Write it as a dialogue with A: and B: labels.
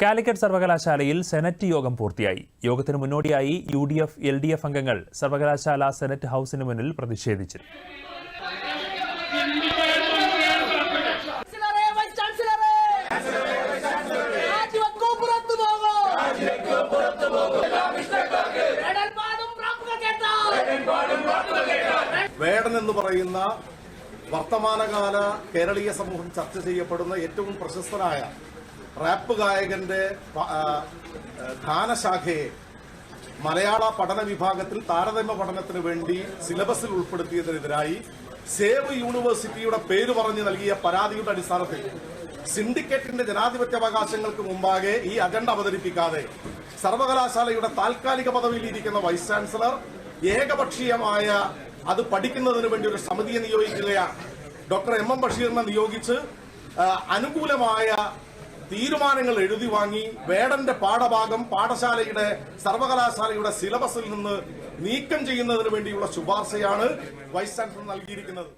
A: കാലിക്കറ്റ് സർവകലാശാലയിൽ സെനറ്റ് യോഗം പൂർത്തിയായി. യോഗത്തിന് മുന്നോടിയായി U D F L D F അംഗങ്ങൾ സർവകലാശാല സെനറ്റ് ഹൌസിന് മുന്നിൽ പ്രതിഷേധിച്ചു.
B: വേടനെന്ന് പറയുന്ന വർത്തമാനകാല കേരളീയ സമൂഹം ചർച്ച ചെയ്യപ്പെടുന്ന ഏറ്റവും പ്രശസ്തനായ റാപ്പ് ഗായകന്റെ ഗാനശാഖയെ മലയാള പഠന വിഭാഗത്തിൽ താരതമ്യ പഠനത്തിന് വേണ്ടി സിലബസിൽ ഉൾപ്പെടുത്തിയതിനെതിരായി സേവ് യൂണിവേഴ്സിറ്റിയുടെ പേര് പറഞ്ഞു നൽകിയ പരാതിയുടെ അടിസ്ഥാനത്തിൽ സിൻഡിക്കേറ്റിന്റെ ജനാധിപത്യാവകാശങ്ങൾക്ക് മുമ്പാകെ ഈ അജണ്ട അവതരിപ്പിക്കാതെ സർവകലാശാലയുടെ താൽക്കാലിക പദവിയിൽ ഇരിക്കുന്ന വൈസ് ചാൻസലർ ഏകപക്ഷീയമായ അത് പഠിക്കുന്നതിന് വേണ്ടി ഒരു സമിതിയെ നിയോഗിക്കുകയാണ്. ഡോക്ടർ എം എം ബഷീറിനെ നിയോഗിച്ച് അനുകൂലമായ തീരുമാനങ്ങൾ എഴുതി വാങ്ങി വേടന്റെ പാഠഭാഗം പാഠശാലയുടെ സർവകലാശാലയുടെ സിലബസിൽ നിന്ന് നീക്കം ചെയ്യുന്നതിന് വേണ്ടിയുള്ള ശുപാർശയാണ് വൈസ് ചാൻസലർ നൽകിയിരിക്കുന്നത്.